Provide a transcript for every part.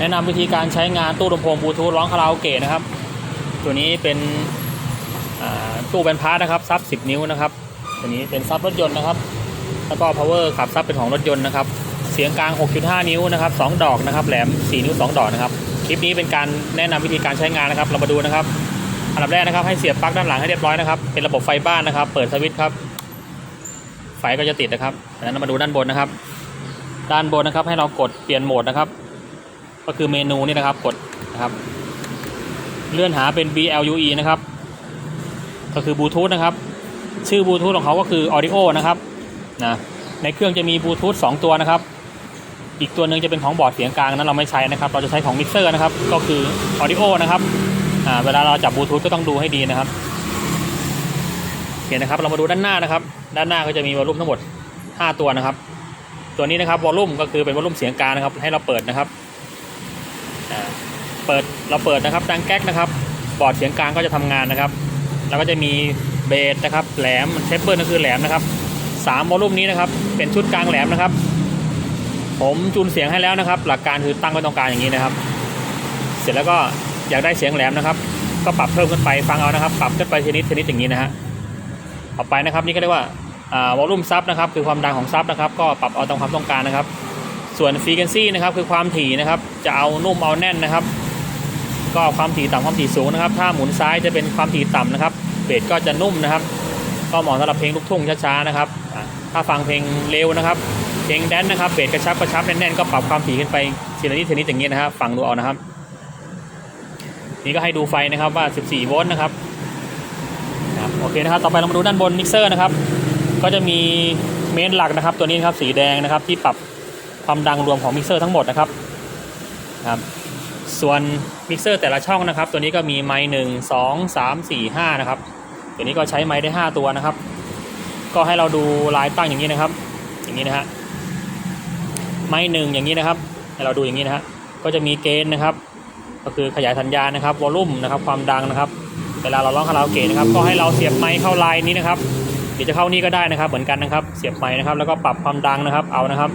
แนะนำวิธีการใช้งานตู้ลำโพงบลูทูธร้องคาราโอเกะนะครับ ตัวนี้เป็นตู้เป็นพาร์ทนะครับซับ 10 นิ้วนะครับ ตัวนี้เป็นซับรถยนต์นะครับ แล้วก็ power ขับซับเป็นของรถยนต์นะครับ เสียงกลาง 6.5 นิ้วนะครับ 2 ดอกนะครับ แหลม 4 นิ้ว 2 ดอกนะครับ คลิปนี้เป็นการแนะนำวิธีการใช้งานนะครับ เรามาดูนะครับ อันดับแรกนะครับให้เสียบปลั๊กด้านหลังให้เรียบร้อยนะครับ เป็นระบบไฟบ้านนะครับ เปิดสวิตช์ครับ ไฟก็จะติดนะครับจากนั้นมาดูด้านบนนะครับ ด้านบนนะครับให้เรากดเปลี่ยนโหมดนะครับ ก็คือเมนูนี่นะครับกดนะครับ เลื่อนหาเป็น BLUE นะครับ ก็คือบลูทูธนะครับ ชื่อบลูทูธของเขาก็คือ Audio นะครับนะในเครื่องจะมีบลูทูธ2ตัวนะครับ อีกตัวหนึ่งจะเป็นของบอร์ดเสียงกลางนั้นเราไม่ใช้นะครับ เราจะใช้ของมิกเซอร์นะครับ ก็คือ Audio นะครับอ่าเวลาเราจับบลูทูธก็ต้องดูให้ดีนะครับโอเคนะครับเรามาดูด้านหน้านะครับ ด้านหน้าก็จะมีวอลลุ่มทั้งหมด 5 ตัวนะครับ ตัวนี้นะครับวอลลุ่มก็คือเป็นวอลลุ่มเสียงกลางนะครับ ให้เราเปิดนะครับ เปิดเราเปิดนะครับดังแก๊กนะครับ บอร์ดเสียงกลางก็จะทำงานนะครับ แล้วก็จะมีเบสนะครับแหลมเทปเบิลก็คือแหลมนะครับสามวอลลุ่มนี้นะครับ เป็นชุดกลางแหลมนะครับ ผมจูนเสียงให้แล้วนะครับ หลักการคือตั้งไว้ตรงกลางอย่างนี้นะครับ เสร็จแล้วก็อยากได้เสียงแหลมนะครับ ก็ปรับเพิ่มขึ้นไปฟังเอานะครับ ปรับขึ้นไปทีนิดทีนิดอย่างนี้นะฮะต่อไปนะครับนี่ก็เรียกว่าวอลลุ่มซับนะครับ คือความดังของซับนะครับ ก็ปรับเอาตามความต้องการนะครับ ส่วนฟรีเ u นซี่นะครับคือความถี่นะครับจะเอานุ่มเอาแน่นนะครับ ก็ความถี่ต่ำความถี่สูงนะครับ ถ้าหมุนซ้ายจะเป็นความถี่ต่ำนะครับเบสก็จะนุ่มนะครับ ก็เหมาะสำหรับเพลงลูกทุ่งช้าๆนะครับถ้าฟังเพลงเร็วนะครับ เพลงแดนซ์นะครับเบสกระชับกระชับแน่นๆก็ปรับความถี่ขึ้นไปทีละนิดทีละนิดอย่างนี้ยนะครับฟังดูเอานะครับ นี่ก็ให้ดูไฟนะครับว่า 14 โวลต์นะครับครับโอเคนะครับ ต่อไปเรามาดูด้านบนมิกเซอร์นะครับ ก็จะมีเมนหลักนะครับ ตัวนี้นะครับสีแดงนะครับที่ปรับ ความดังรวมของมิกเซอร์ทั้งหมดนะครับครับ ส่วนมิกเซอร์แต่ละช่องนะครับ ตัวนี้ก็มีไมค์หนึ่งสองสามสี่ห้านะครับ ตัวนี้ก็ใช้ไมค์ได้ 5 ตัวนะครับ ก็ให้เราดูลายตั้งอย่างนี้นะครับ อย่างนี้นะฮะไมค์หนึ่งอย่างนี้นะครับให้เราดูอย่างนี้นะฮะก็จะมีเกณฑ์นะครับ ก็คือขยายสัญญาณนะครับวอลลุ่มนะครับความดังนะครับเวลาเราร้องคาราโอเกะนะครับ ก็ให้เราเสียบไมค์เข้าไลน์นี้นะครับหรือจะเข้านี่ก็ได้นะครับ เหมือนกันนะครับ เสียบไมค์นะครับ แล้วก็ปรับความดังนะครับ เอานะครับ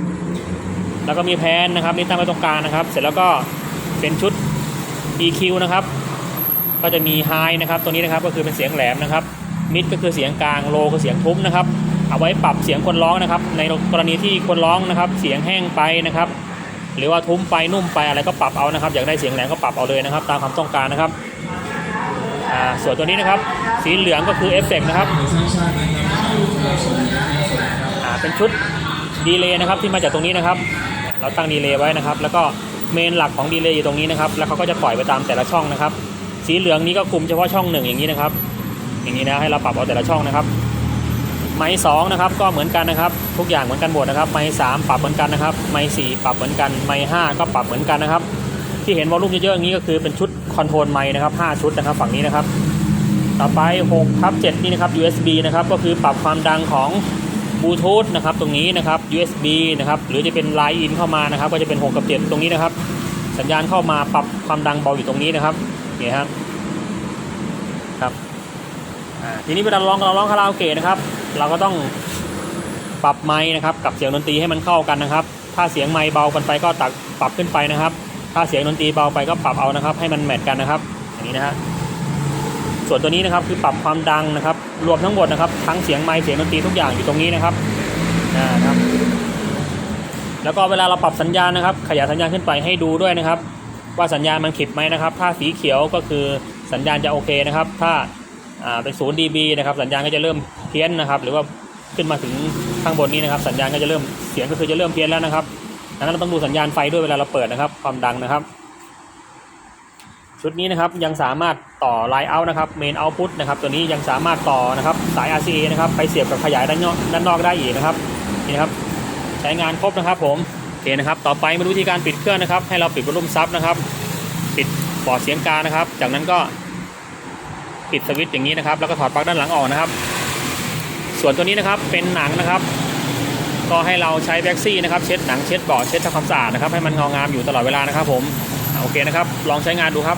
แล้วก็มีแพนนะครับนี่ตั้งไว้ตรงกลางนะครับ เสร็จแล้วก็เป็นชุด EQ นะครับ ก็จะมี High นะครับ ตัวนี้นะครับก็คือเป็นเสียงแหลมนะครับ Mid ก็คือเสียงกลาง Low คือเสียงทุ้มนะครับ เอาไว้ปรับเสียงคนร้องนะครับ ในกรณีที่คนร้องนะครับ เสียงแห้งไปนะครับ หรือว่าทุ้มไปนุ่มไปอะไรก็ปรับเอานะครับ อยากได้เสียงแหลมก็ปรับเอาเลยนะครับ ตามความต้องการนะครับอ่าส่วนตัวนี้นะครับ สีเหลืองก็คือเอฟเฟกนะครับอ่าเป็นชุดดีเลย์นะครับที่มาจากตรงนี้นะครับ เราตั้งดีเลย์ไว้นะครับ แล้วก็เมนหลักของดีเลย์อยู่ตรงนี้นะครับ แล้วเขาก็จะปล่อยไปตามแต่ละช่องนะครับ สีเหลืองนี้ก็คุมเฉพาะช่องหนึ่งอย่างนี้นะครับ อย่างนี้นะให้เราปรับเอาแต่ละช่องนะครับไม้สองนะครับก็เหมือนกันนะครับ ทุกอย่างเหมือนกันหมดนะครับ ไม้สามปรับเหมือนกันนะครับ ไม้สี่ปรับเหมือนกัน ไม้ห้าก็ปรับเหมือนกันนะครับ ที่เห็นวอลลุ่มเยอะๆอย่างนี้ก็คือเป็นชุดคอนโทรลไม้นะครับห้าชุดนะครับฝั่งนี้นะครับ ต่อไป6ทับ7นี่นะครับ USB นะครับก็คือปรับความดังของ บลูทูธนะครับตรงนี้นะครับ USB นะครับหรือจะเป็นไลน์อินเข้ามานะครับ ก็จะเป็น 6 กับ 7 ตรงนี้นะครับ สัญญาณเข้ามาปรับความดังเบาอยู่ตรงนี้นะครับนี่ครับครับทีนี้เวลาร้องเราร้องคาราโอเกะนะครับ เราก็ต้องปรับไมค์นะครับกับเสียงดนตรีให้มันเข้ากันนะครับ ถ้าเสียงไมค์เบากันไปก็ตักปรับขึ้นไปนะครับ ถ้าเสียงดนตรีเบาไปก็ปรับเอานะครับ ให้มันแมทกันนะครับ อย่างนี้นะฮะ ส่วนตัวนี้นะครับคือปรับความดังนะครับ รวมทั้งหมดนะครับ ทั้งเสียงไมค์เสียงดนตรีทุกอย่างอยู่ตรงนี้นะครับนะครับ แล้วก็เวลาเราปรับสัญญาณนะครับ ขยายสัญญาณขึ้นไปให้ดูด้วยนะครับ ว่าสัญญาณมันขิดไหมนะครับ ถ้าสีเขียวก็คือสัญญาณจะโอเคนะครับ ถ้าอ่าเป็นศูนย์ dB นะครับสัญญาณก็จะเริ่มเพี้ยนนะครับ หรือว่าขึ้นมาถึงข้างบนนี้นะครับ สัญญาณก็จะเริ่มเสียงก็คือจะเริ่มเพี้ยนแล้วนะครับดังนั้นเราต้องดูสัญญาณไฟด้วยเวลาเราเปิดนะครับ ความดังนะครับ ชุดนี้นะครับยังสามารถ ต่อไลน์เอานะครับเมนเอาพุตนะครับ ตัวนี้ยังสามารถต่อนะครับสาย RCA นะครับ ไปเสียบกับขยายด้านนอกด้านนอกได้อีกนะครับ นี่นะครับ ใช้งานครบนะครับผม โอเคนะครับ ต่อไปมาดูวิธีการปิดเครื่องนะครับ ให้เราปิดวอลลุ่มซับนะครับ ปิดบอร์ดเสียงกานะครับ จากนั้นก็ปิดสวิตช์อย่างนี้นะครับ แล้วก็ถอดปลั๊กด้านหลังออกนะครับ ส่วนตัวนี้นะครับ เป็นหนังนะครับ ก็ให้เราใช้แบ็กซี่นะครับ เช็ดหนัง เช็ดบอร์ดเช็ดทำความสะอาดนะครับ ให้มันเงางามอยู่ตลอดเวลานะครับ ผม โอเคนะครับ ลองใช้งานดูครับ